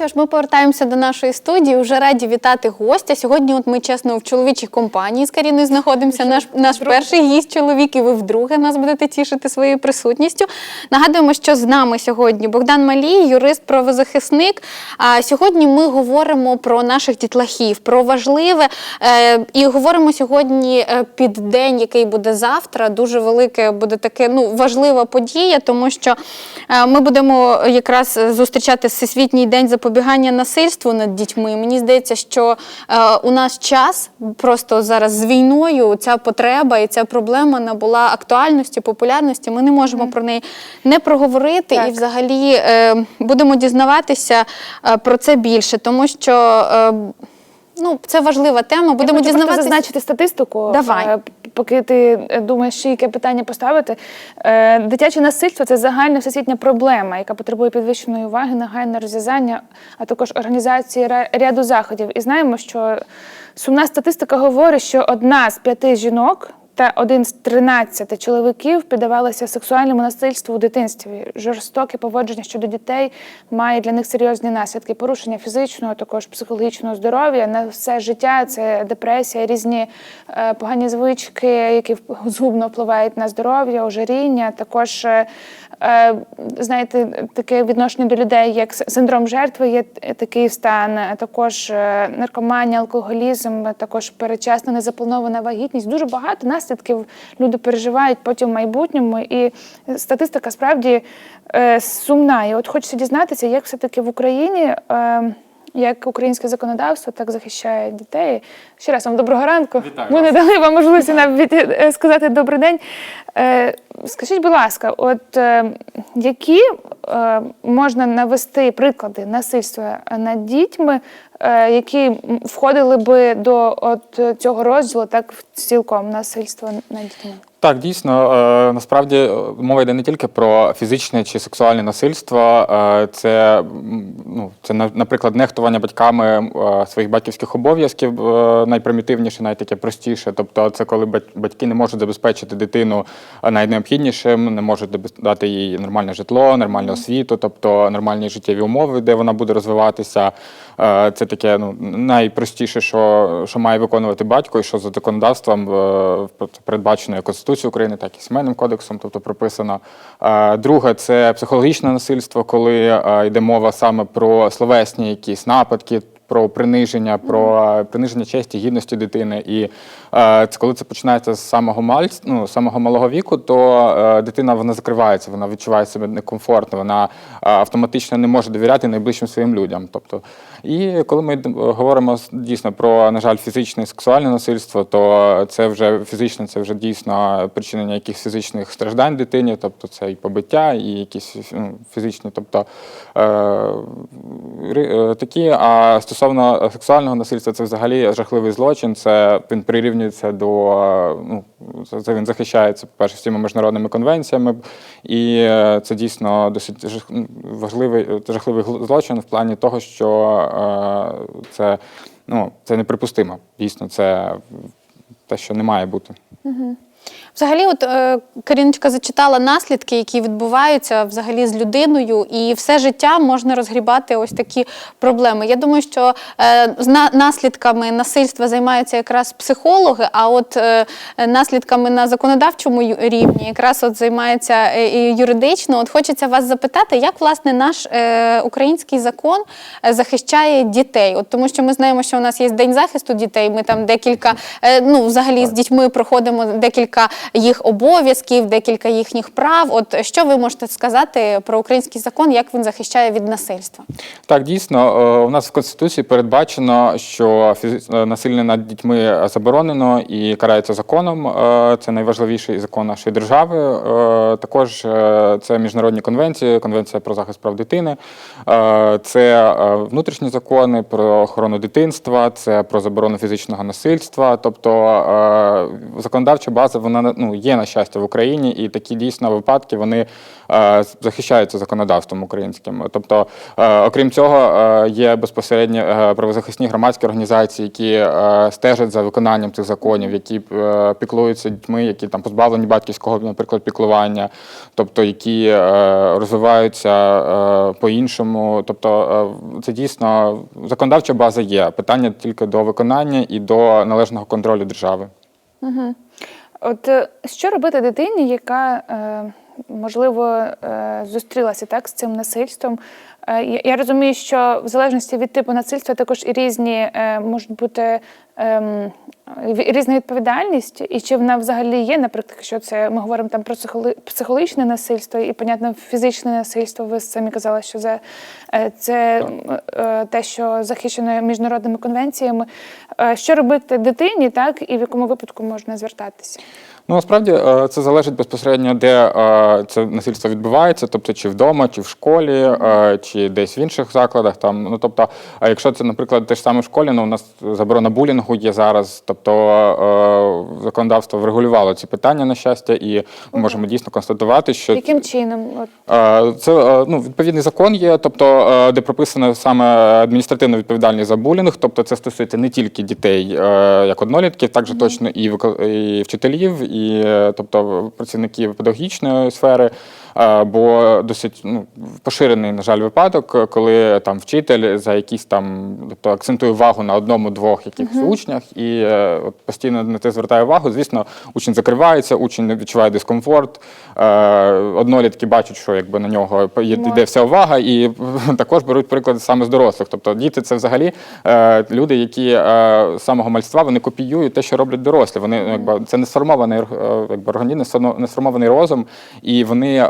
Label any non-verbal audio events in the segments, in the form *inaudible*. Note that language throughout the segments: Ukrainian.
Що ж, ми повертаємося до нашої студії. Вже раді вітати гостя. Сьогодні, от ми чесно в чоловічій компанії з Каріною знаходимося. Наш наш перший гість чоловік, і ви вдруге нас будете тішити своєю присутністю. Нагадуємо, що з нами сьогодні Богдан Малій, юрист, правозахисник. А сьогодні ми говоримо про наших дітлахів, про важливе. Е, і говоримо сьогодні е, під день, який буде завтра. Дуже велике буде таке ну важлива подія, тому що е, ми будемо якраз зустрічати Всесвітній день запобігання насильству над дітьми. Мені здається, що е, у нас час просто зараз з війною ця потреба і ця проблема набула актуальності, популярності. Ми не можемо про неї не проговорити Так. і взагалі е, будемо дізнаватися е, про це більше, тому що е, ну, це важлива тема. Будемо Я хочу дізнаватися. зазначити статистику. Давай. е, Поки ти е, думаєш, ще яке питання поставити, Е, дитяче насильство це загальна всесвітня проблема, яка потребує підвищеної уваги, нагальне розв'язання, а також організації ряду заходів. І знаємо, що сумна статистика говорить, що одна з п'яти жінок та один з 13 чоловіків піддавалися сексуальному насильству у дитинстві. Жорстоке поводження щодо дітей має для них серйозні наслідки: порушення фізичного, також психологічного здоров'я на все життя. Це депресія, різні е, погані звички, які згубно впливають на здоров'я, ожиріння. Також е, е, знаєте, таке відношення до людей, як синдром жертви, є такий стан. Також наркоманія, алкоголізм, також передчасна незапланована вагітність. Дуже багато наслідків люди переживають потім в майбутньому. І статистика справді е, сумна. І от хочеться дізнатися, як все-таки в Україні. Е, як українське законодавство так захищає дітей. Ще раз вам доброго ранку. Вітаю Ми не дали вам можливості навіть е, сказати добрий день. Е, Скажіть, будь ласка, от е, які е, можна навести приклади насильства над дітьми, е, які входили би до от е, цього розділу, так цілком насильства над дітьми? Так, дійсно, е, насправді е, мова йде не тільки про фізичне чи сексуальне насильство, е, це, ну, це на- наприклад, нехтування батьками своїх батьківських обов'язків, найпримітивніше, найтаке простіше. Тобто, це коли бать- батьки не можуть забезпечити дитину найнеобхіднішим, не можуть дати їй нормальне житло, нормальну освіту, тобто нормальні життєві умови, де вона буде розвиватися. Це таке ну, найпростіше, що, що має виконувати батько, і що за законодавством передбачено як Конституцією України, так і сімейним кодексом, тобто прописано. Друге, це психологічне насильство, коли йде мова саме про словесні якісь нападки. Про приниження, про приниження честі, гідності дитини. І це коли це починається з самого маль, ну, самого малого віку, то е, дитина вона закривається, вона відчуває себе некомфортно, вона е, автоматично не може довіряти найближчим своїм людям. Тобто, і коли ми говоримо дійсно про, на жаль, фізичне і сексуальне насильство, то це вже фізичне, це вже дійсно причинення якихось фізичних страждань дитині, тобто це і побиття, і якісь ну, фізичні, тобто е, е, такі. А стосовно сексуального насильства, це взагалі жахливий злочин. Це він прирівнюється до ну, це- він захищається по перше всіма міжнародними конвенціями, і е, це дійсно досить важливий жахливий злочин в плані того, що е, це, ну, це неприпустимо. Дійсно, це те, що не має бути. Взагалі, от е, Каріночка зачитала наслідки, які відбуваються взагалі з людиною, і все життя можна розгрібати ось такі проблеми. Я думаю, що е, з на- наслідками насильства займаються якраз психологи, а от е, наслідками на законодавчому рівні якраз от займається е, і юридично. От хочеться вас запитати, як власне наш е, український закон е, захищає дітей? От тому, що ми знаємо, що у нас є день захисту дітей. Ми там декілька, е, ну взагалі з дітьми проходимо декілька їх обов'язків, декілька їхніх прав. От що ви можете сказати про український закон, як він захищає від насильства? Так, дійсно, е, у нас в Конституції передбачено, що е, над дітьми заборонено і карається законом. Е, Це найважливіший закон нашої держави. Також це міжнародні конвенції, конвенція про захист прав дитини, це внутрішні закони про охорону дитинства, це про заборону фізичного насильства. Тобто законодавча база вона на- ну, є на щастя в Україні, і такі дійсно випадки вони е, захищаються законодавством українським. Тобто, е, окрім цього, е, є безпосередньо правозахисні громадські організації, які стежать за виконанням цих законів, які піклуються дітьми, які там позбавлені батьківського, наприклад, піклування, тобто які розвиваються по-іншому. Тобто, це дійсно законодавча база є. Питання тільки до виконання і до належного контролю держави. От е, що робити дитині, яка е, можливо е, зустрілася так з цим насильством? Я, розумію, що в залежності від типу насильства також і різні можуть бути ем, різна відповідальність, і чи вона взагалі є, наприклад, якщо це ми говоримо там про психологічне насильство і, понятно, фізичне насильство. Ви самі казали, що е, це е, те, що захищено міжнародними конвенціями. Е, Що робити дитині, так і в якому випадку можна звертатися? Ну, насправді е, це залежить безпосередньо, де е, це насильство відбувається, тобто чи вдома, чи в школі, е, чи десь в інших закладах. Там, ну тобто, а якщо це, наприклад, те ж саме в школі, ну у нас заборона булінгу є зараз, тобто законодавство врегулювало ці питання на щастя, і ми можемо дійсно констатувати, що Яким чином? Це ну, відповідний закон є, тобто де прописано саме адміністративна відповідальність за булінг, тобто це стосується не тільки дітей як однолітків, також точно і і вчителів, е, тобто працівників педагогічної сфери. Бо досить ну, поширений, на жаль, випадок, коли там вчитель за якісь там, тобто акцентує увагу на одному-двох якихось учнях, і е, от постійно на це звертає увагу. Звісно, учень закривається, учень не відчуває дискомфорт. Е, Однолітки бачать, що якби на нього йде вся увага, і *laughs* також беруть приклад саме з дорослих. Тобто діти це взагалі е, люди, які е, з самого мальства вони копіюють те, що роблять дорослі. Вони ну, якби це не сформований е, якби організм, не сформований розум, і вони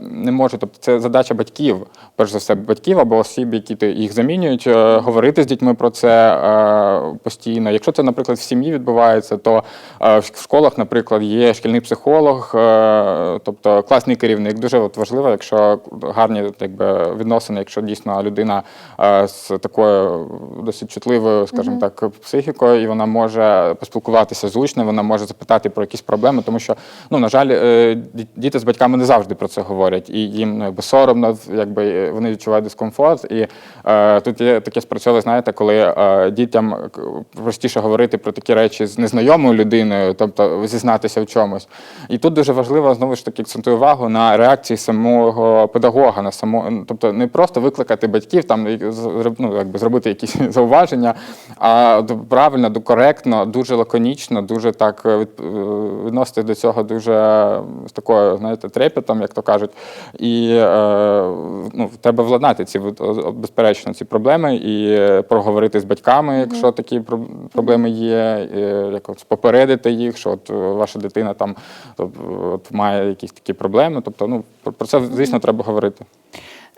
не можуть. Тобто, це задача батьків, перш за все, батьків або осіб, які їх замінюють, е, говорити з дітьми про це е, постійно. Якщо це, наприклад, в сім'ї відбувається, то е, в школах, наприклад, є шкільний психолог, е, тобто класний керівник. Дуже от важливо, якщо гарні якби, відносини, якщо дійсно людина е, з такою досить чутливою, скажімо так, психікою, і вона може поспілкуватися з учнем, вона може запитати про якісь проблеми, тому що, ну, на жаль, е, діти з батьками не завжди про це говорять, і їм ну, якби соромно, якби е, вони відчувають дискомфорт. І е, тут є таке спрацьове, знаєте, коли е, дітям простіше говорити про такі речі з незнайомою людиною, тобто зізнатися в чомусь. І тут дуже важливо знову ж таки акцентую увагу на реакції самого педагога, на само, тобто не просто викликати батьків, там ну, якби зробити якісь *laughs* зауваження, а правильно, ду- коректно, дуже лаконічно, дуже так е, від- е, відносити до цього дуже е, з такою, знаєте, трепетом, як то кажуть. І е, ну, треба владнати ці безперечно ці проблеми і проговорити з батьками, якщо такі проблеми є, якось попередити їх, що от ваша дитина там от, має якісь такі проблеми. Тобто, ну про- це звісно треба говорити.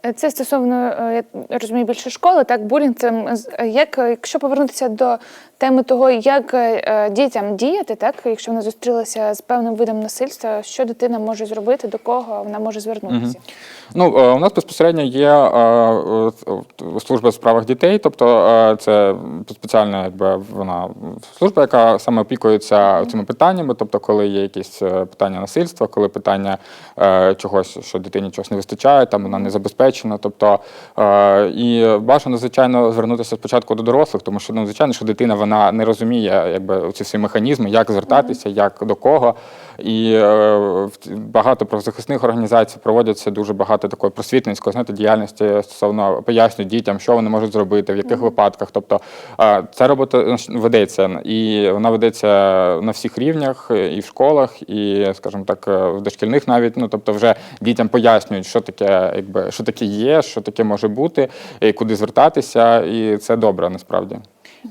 Е, Це стосовно, е, я розумію, більше школи, так, булінг. Це як, якщо повернутися до теми того, як е, е, дітям діяти, так, якщо вони зустрілися з певним видом насильства, що дитина може зробити, до кого вона може звернутися? Ну, е, у нас безпосередньо є служба у справах дітей, тобто це спеціальна якби, вона служба, яка саме опікується цими питаннями. Тобто, коли є якісь питання насильства, коли питання чогось, що дитині чогось не вистачає, там вона не забезпечена. Тобто, і бажано, звичайно, звернутися спочатку до дорослих, тому що ну, звичайно, що дитина вона не розуміє якби, ці всі механізми, як звертатися, як до кого. І е, багато правозахисних організацій проводяться дуже багато такої просвітницької знаєте, діяльності стосовно пояснюють дітям, що вони можуть зробити, в яких випадках. Тобто е, ця робота ведеться, і вона ведеться на всіх рівнях, і в школах, і, скажімо так, е, в дошкільних навіть. Ну тобто, вже дітям пояснюють, що таке, якби що таке є, що таке може бути, і куди звертатися, і це добре насправді.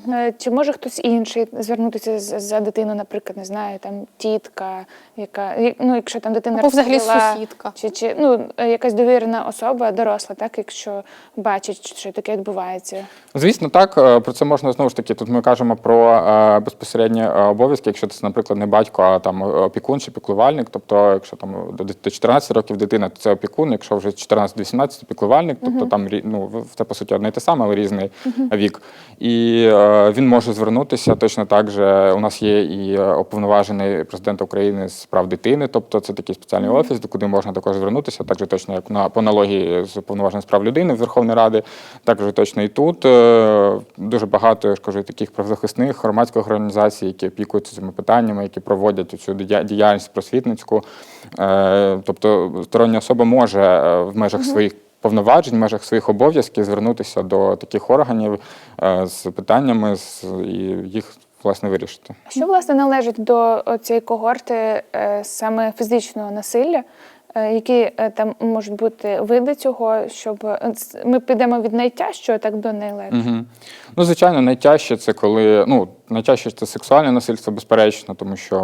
Е, Чи може хтось інший звернутися за дитину, наприклад, не знаю, там тітка, яка ну, якщо там дитина Або взагалі сусідка. чи, чи ну е, якась довірена особа, доросла, так, якщо бачить, що таке відбувається. Звісно, так е, про це можна знову ж таки. Тут ми кажемо про безпосередні обов'язки, якщо це, наприклад, не батько, а там опікун чи піклувальник. Тобто, якщо там до дит- 14 років дитина, то це опікун, якщо вже 14-18, то піклувальник, тобто там рі- ну, в- це по суті одне й те саме, але різний вік. І він може звернутися точно так же. У нас є і е, уповноважений президент України з прав дитини, тобто це такий спеціальний офіс, до куди можна також звернутися, так же точно як на по аналогії з уповноваженим з прав людини Верховної Ради, так же точно і тут. Е, Дуже багато я ж кажу таких правозахисних громадських організацій, які опікуються цими питаннями, які проводять цю дія- діяльність просвітницьку. Е, Тобто стороння особа може е, в межах своїх повноважень, в межах своїх обов'язків звернутися до таких органів е, з питаннями і їх власне вирішити. Що власне належить до цієї когорти е, саме фізичного насилля? Е, Які е, там можуть бути види цього, щоб е, ми підемо від найтяжчого так до найлегшого? Угу. Ну, звичайно, найтяжче це коли ну найтяжче це сексуальне насильство, безперечно, тому що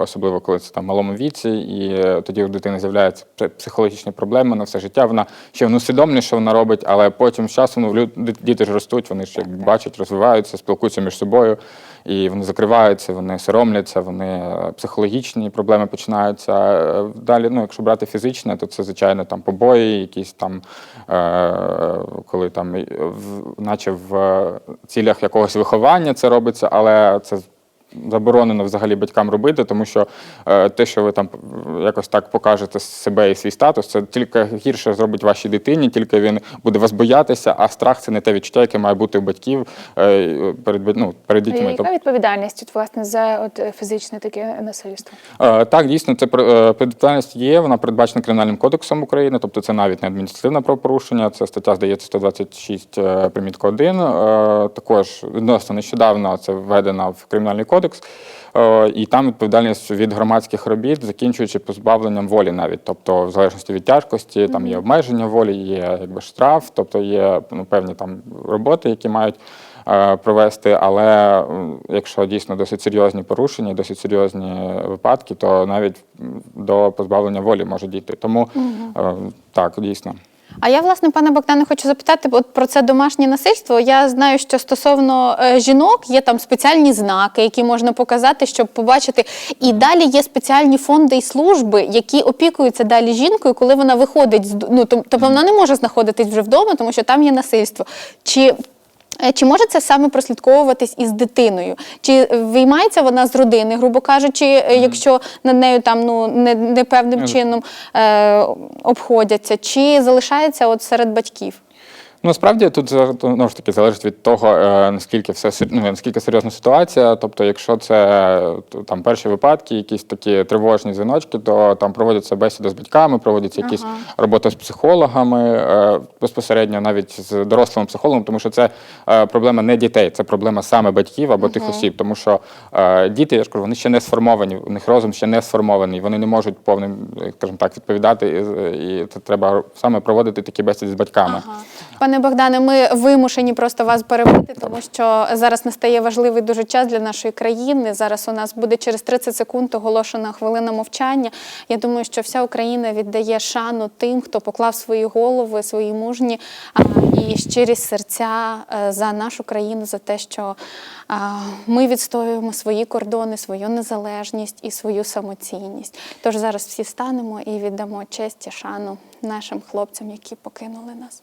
особливо коли це там малому віці, і тоді у дитини з'являються психологічні проблеми на все життя. Вона ще не усвідомлює, що вона робить, але потім з часом ну, діти ж ростуть, вони ж як бачать, розвиваються, спілкуються між собою, і вони закриваються, вони соромляться, вони е, психологічні проблеми починаються. Е, Далі, ну, якщо брати фізичне, то це звичайно там побої, якісь там, е, коли там, наче в цілях якогось виховання це робиться, але це заборонено взагалі батькам робити, тому що е, те, що ви там якось так покажете себе і свій статус, це тільки гірше зробить вашій дитині, тільки він буде вас боятися, а страх це не те відчуття, яке має бути у батьків е, перед, ну, перед дітьми. Яка відповідальність от, власне за от е, фізичне таке насильство? Так, дійсно, це відповідальність є. Вона передбачена Кримінальним кодексом України, тобто це навіть не адміністративне правопорушення. Це стаття, здається, 126 е, примітка 1. Е, Також відносно нещодавно це введено в Кримінальний кодекс. Е, І там відповідальність від громадських робіт, закінчуючи позбавленням волі навіть. Тобто, в залежності від тяжкості, там є обмеження волі, є якби штраф, тобто є ну, певні там роботи, які мають е, провести. Але якщо дійсно досить серйозні порушення, досить серйозні випадки, то навіть до позбавлення волі може дійти. Тому е, так, дійсно. А я, власне, пане Богдане, хочу запитати от про це домашнє насильство. Я знаю, що стосовно е, жінок є там спеціальні знаки, які можна показати, щоб побачити. І далі є спеціальні фонди і служби, які опікуються далі жінкою, коли вона виходить з ну, тобто вона не може знаходитись вже вдома, тому що там є насильство. Чи Чи може це саме прослідковуватись із дитиною? Чи виймається вона з родини, грубо кажучи, е, якщо над нею там ну не, не певним чином е, обходяться, чи залишається от серед батьків? Ну, насправді тут знову ж таки залежить від того, е, наскільки все ну, наскільки серйозна ситуація. Тобто, якщо це там перші випадки, якісь такі тривожні дзвіночки, то там проводяться бесіди з батьками, проводяться якісь Ага. робота з психологами, е, безпосередньо навіть з дорослим психологом, тому що це е, проблема не дітей, це проблема саме батьків або тих осіб. Тому що е, діти, я ж кажу, вони ще не сформовані, у них розум ще не сформований, вони не можуть повним, е, скажімо так, відповідати, і це треба саме проводити такі бесіди з батьками. Ага. Пане Богдане, ми вимушені просто вас перебити, тому що зараз настає важливий дуже час для нашої країни. Зараз у нас буде через 30 секунд оголошена хвилина мовчання. Я думаю, що вся Україна віддає шану тим, хто поклав свої голови, свої мужні і щирі серця е, за нашу країну, за те, що ми відстоюємо свої кордони, свою незалежність і свою самоцінність. Тож зараз всі станемо і віддамо честь і шану нашим хлопцям, які покинули нас.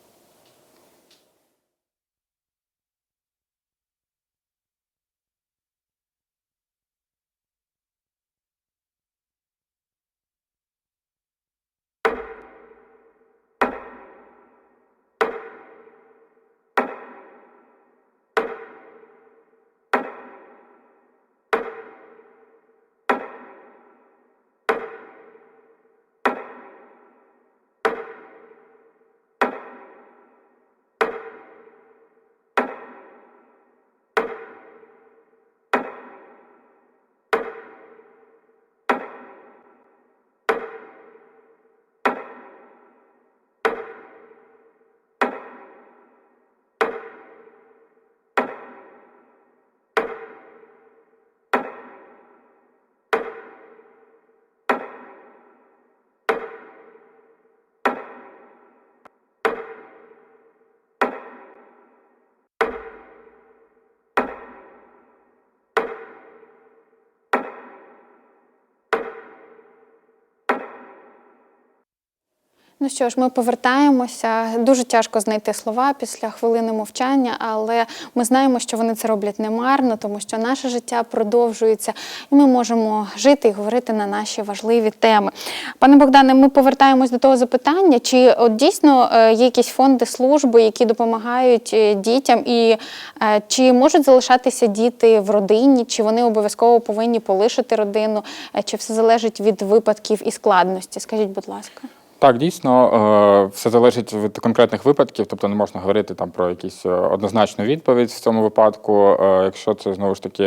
Ну що ж, ми повертаємося. Дуже тяжко знайти слова після хвилини мовчання, але ми знаємо, що вони це роблять немарно, тому що наше життя продовжується, і ми можемо жити і говорити на наші важливі теми. Пане Богдане, ми повертаємось до того запитання, чи от дійсно е, є якісь фонди служби, які допомагають е, дітям, і е, чи можуть залишатися діти в родині, чи вони обов'язково повинні полишити родину, е, чи все залежить від випадків і складності? Скажіть, будь ласка. Так, дійсно, е, все залежить від конкретних випадків, тобто не можна говорити там про якусь е, однозначну відповідь в цьому випадку. Е, Якщо це знову ж таки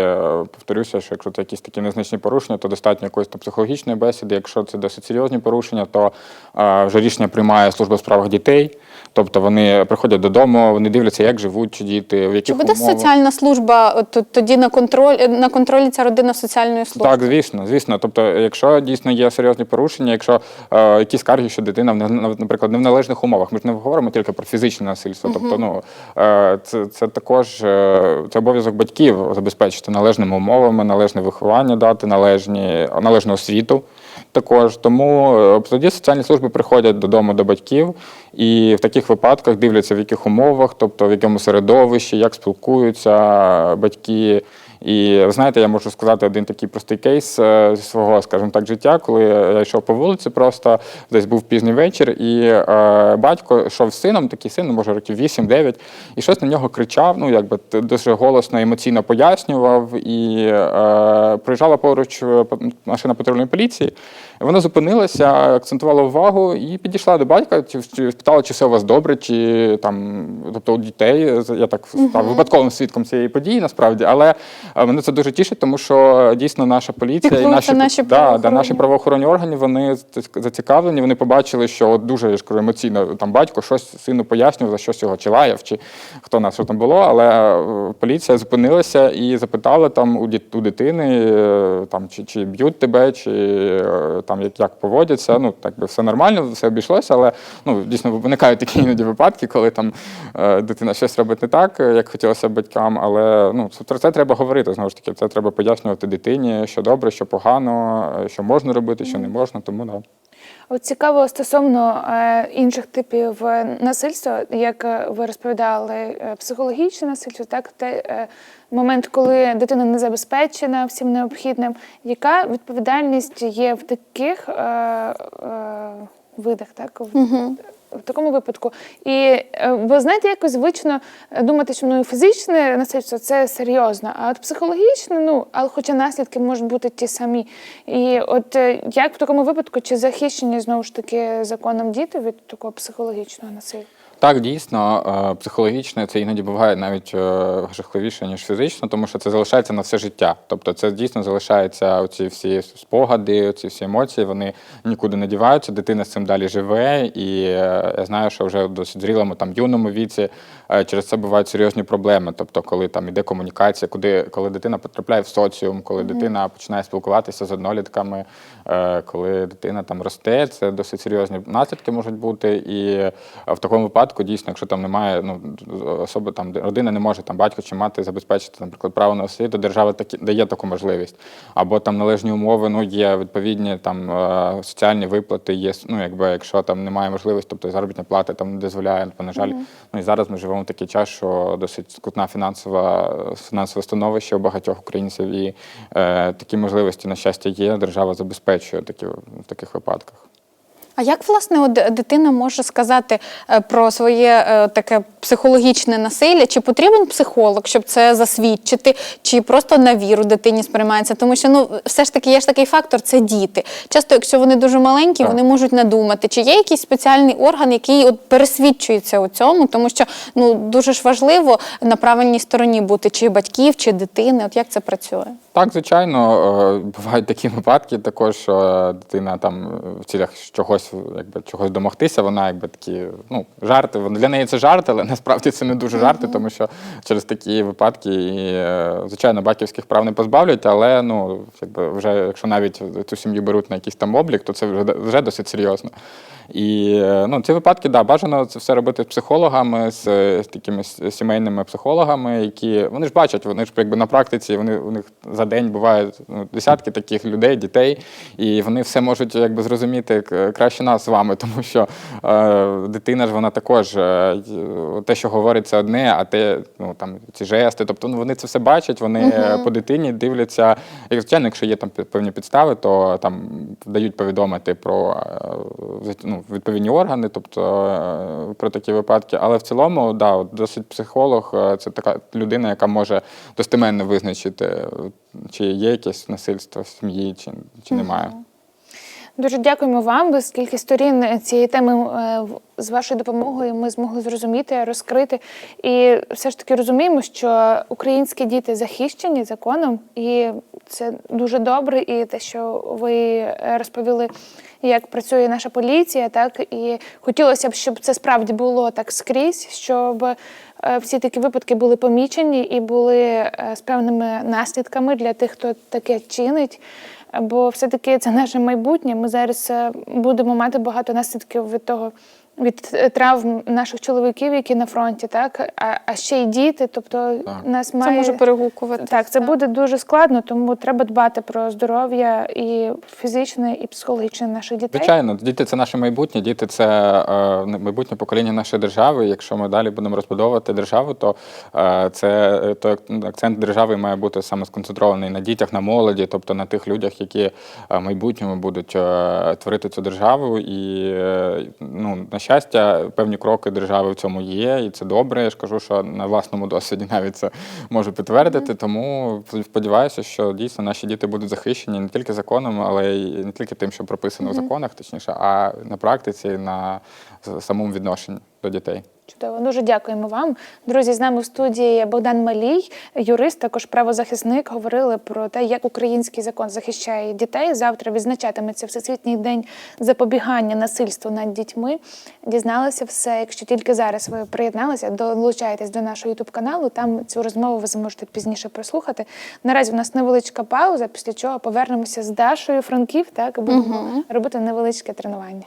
повторюся, що якщо це якісь такі незначні порушення, то достатньо якоїсь там психологічної бесіди. Якщо це досить серйозні порушення, то вже рішення приймає служба у справах дітей. Тобто вони приходять додому, вони дивляться, як живуть чи діти, в Чи буде умовах. соціальна служба тоді на контроль на контролі ця родина соціальної служби? Так, звісно, звісно. Тобто, якщо дійсно є серйозні порушення, якщо е, якісь скарги, що дитина наприклад, не в належних умовах, ми ж не говоримо тільки про фізичне насильство. Тобто, ну е, це, це також е, це обов'язок батьків забезпечити належними умовами, належне виховання, дати належні належну освіту. Також тому е, тоді соціальні служби приходять додому до батьків і в таких випадках дивляться, в яких умовах, тобто в якому середовищі, як спілкуються батьки. І ви знаєте, я можу сказати один такий простий кейс е, зі свого, скажімо так, життя, коли я йшов по вулиці, просто десь був пізній вечір, і е, батько йшов з сином, такий син, ну, може років 8-9, і щось на нього кричав, ну якби дуже голосно, емоційно пояснював. І е, приїжджала поруч е, машина патрульної поліції. Вона зупинилася, акцентувала увагу і підійшла до батька, чи, спитала, чи все у вас добре, чи там, тобто у дітей. Я так став випадковим свідком цієї події, насправді, але мене це дуже тішить, тому що дійсно наша поліція і наші, наші да, да, наші правоохоронні органи вони зацікавлені. Вони побачили, що от дуже я ж кажу, емоційно там батько щось сину пояснював, за щось його чи лаяв, чи хто нас що там було. Але е, поліція зупинилася і запитала там у, у дитини, е, там чи, чи б'ють тебе, чи е, там як, як поводяться. Ну так би все нормально, все обійшлося, але ну дійсно виникають такі іноді випадки, коли там е, дитина щось робить не так, е, як хотілося батькам. Але ну про це треба говорити. Знову ж таки, це треба пояснювати дитині, що добре, що погано, е, що можна робити, що не можна. Тому да. От цікаво стосовно е, інших типів е, насильства, як ви розповідали, психологічне насильство, так те е, момент, коли дитина не забезпечена всім необхідним. Яка відповідальність є в таких е, е, видах, так? В, в такому випадку. І е, ви знаєте, якось звично е, думати, що ну, фізичне насильство це серйозно, а от психологічне, ну, але хоча наслідки можуть бути ті самі. І от е, як в такому випадку, чи захищені знову ж таки законом діти від такого психологічного насилля? Так, дійсно, е, психологічне це іноді буває навіть е, жахливіше, ніж фізично, тому що це залишається на все життя. Тобто це дійсно залишається оці всі спогади, оці всі емоції, вони нікуди не діваються, дитина з цим далі живе. І е, я знаю, що вже в досить зрілому там юному віці через це бувають серйозні проблеми. Тобто, коли там іде комунікація, куди, коли дитина потрапляє в соціум, коли дитина починає спілкуватися з однолітками, коли дитина там росте, це досить серйозні наслідки можуть бути. І в такому випадку, дійсно, якщо там немає, ну особи там родина не може там батько чи мати забезпечити, наприклад, право на освіту, держава такі дає таку можливість. Або там належні умови, ну є відповідні там е, соціальні виплати, є ну, якби якщо там немає можливості, тобто заробітна плата там не дозволяє, бо, на жаль, ну і зараз ми живемо в такий час, що досить скрутна фінансова фінансове становище у багатьох українців, і е, такі можливості, на щастя, є. Держава забезпечує такі в таких випадках. А як власне от дитина може сказати е, про своє е, таке психологічне насилля? Чи потрібен психолог, щоб це засвідчити, чи просто на віру дитині сприймається? Тому що ну все ж таки є ж такий фактор, це діти. Часто, якщо вони дуже маленькі, вони можуть надумати, чи є якийсь спеціальний орган, який от пересвідчується у цьому, тому що ну дуже ж важливо на правильній стороні бути чи батьків, чи дитини. От як це працює? Так, звичайно, е, бувають такі випадки, також що дитина там в цілях чогось, якби чогось домогтися, вона якби такі, ну, жарти. Для неї це жарти, але насправді це не дуже жарти, тому що через такі випадки, і, е, звичайно, батьківських прав не позбавлять, але ну, якби вже, якщо навіть цю сім'ю беруть на якийсь там облік, то це вже, вже досить серйозно. І е, ну, ці випадки, да, бажано це все робити з психологами, з, з такими сімейними психологами, які вони ж бачать, вони ж якби на практиці, вони у них за день бувають ну, десятки таких людей, дітей, і вони все можуть якби зрозуміти краще. нас з вами, *laughs* тому що е, дитина ж вона також е, те, що говорить, це одне, а те, ну там ці жести, тобто ну, вони це все бачать, вони е, по дитині дивляться. І, звичайно, якщо є там певні підстави, то там дають повідомити про е, відповідні органи, тобто е, про такі випадки. Але в цілому, да, досить психолог е, це така людина, яка може достеменно визначити, е, чи є якесь насильство в сім'ї, чи, чи немає. Дуже дякуємо вам, бо скільки сторін цієї теми е, з вашою допомогою ми змогли зрозуміти, розкрити. І все ж таки розуміємо, що українські діти захищені законом, і це дуже добре. І те, що ви е, розповіли, як працює наша поліція, так і хотілося б, щоб це справді було так скрізь, щоб е, всі такі випадки були помічені і були е, з певними наслідками для тих, хто таке чинить. Бо все-таки це наше майбутнє. Ми зараз е, будемо мати багато наслідків від того, від е, травм наших чоловіків, які на фронті, так а, а ще й діти. Тобто Так. нас Це може перегукувати. так, це буде дуже складно, тому треба дбати про здоров'я і фізичне, і психологічне наших дітей. Звичайно, діти це наше майбутнє, діти це е, майбутнє покоління нашої держави. Якщо ми далі будемо розбудовувати державу, то е, це то акцент держави має бути саме сконцентрований на дітях, на молоді, тобто на тих людях, які е, в майбутньому будуть е, творити цю державу. І е, ну, на щастя, певні кроки держави в цьому є, і це добре. Я ж кажу, що на власному досвіді навіть це можу підтвердити. Тому сподіваюся, що дійсно наші діти будуть захищені не тільки законом, але й не тільки тим, що прописано в законах, точніше, а на практиці, на самому відношенні до дітей. Чудово, дуже дякуємо вам. Друзі, з нами в студії Богдан Малій, юрист, також правозахисник. Говорили про те, як український закон захищає дітей. Завтра відзначатиметься Всесвітній день запобігання насильству над дітьми. Дізналися все. Якщо тільки зараз ви приєдналися, долучайтесь до нашого ютуб каналу. Там цю розмову ви зможете пізніше прослухати. Наразі у нас невеличка пауза, після чого повернемося з Дашою Франків. Так будемо робити невеличке тренування.